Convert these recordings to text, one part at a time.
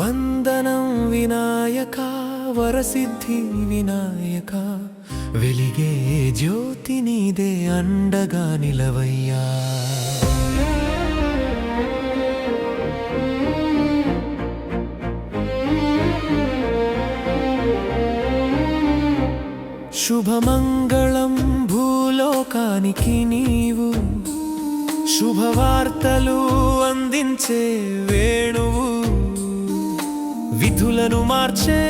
వందనం వినాయక వరసిద్ధి వినాయక వెలిగే జ్యోతి నీదే అండగా నిలవయ్యా. శుభమంగళం భూలోకానికి నీవు శుభవార్తలు అందించే వేణు విధులను మార్చే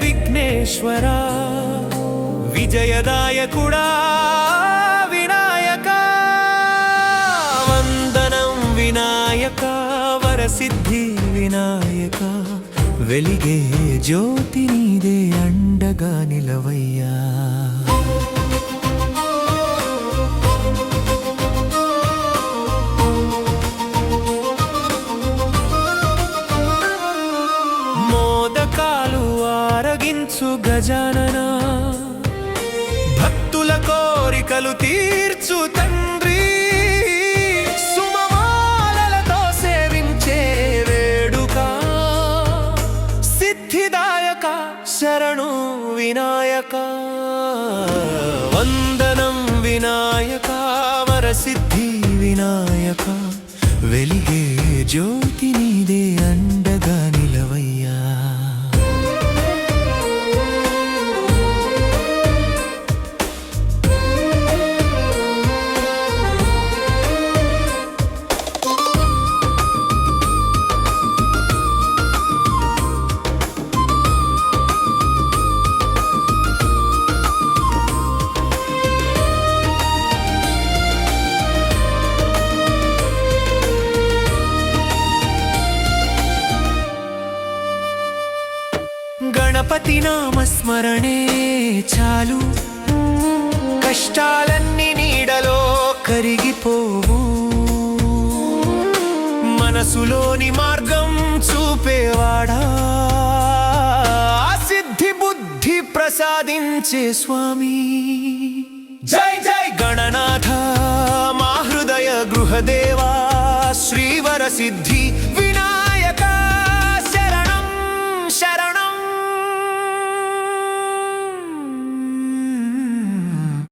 విఘ్నేశ్వర విజయదాయకుడా వినాయక. వందనం వినాయక వరసిద్ధి వినాయక వెలిగే జ్యోతి నీదే తీర్చు గజానన. భక్తుల కోరికలు తీర్చు తండ్రి. సుమమాలలతో సేవించే వేడుక. సిద్ధిదాయక శరణు వినాయక. వందనం వినాయక వరసిద్ధి వినాయక. వెలిగే జ్యోతి నీదే అండగాని గణపతి నామస్మరణే చాలు. కష్టాలన్నీ నీడలో కరిగిపోవు. మనసులోని మార్గం చూపేవాడా? సిద్ధి బుద్ధి ప్రసాదించే స్వామి. జై జై గణనాథ మా హృదయ గృహదేవా శ్రీవర సిద్ధి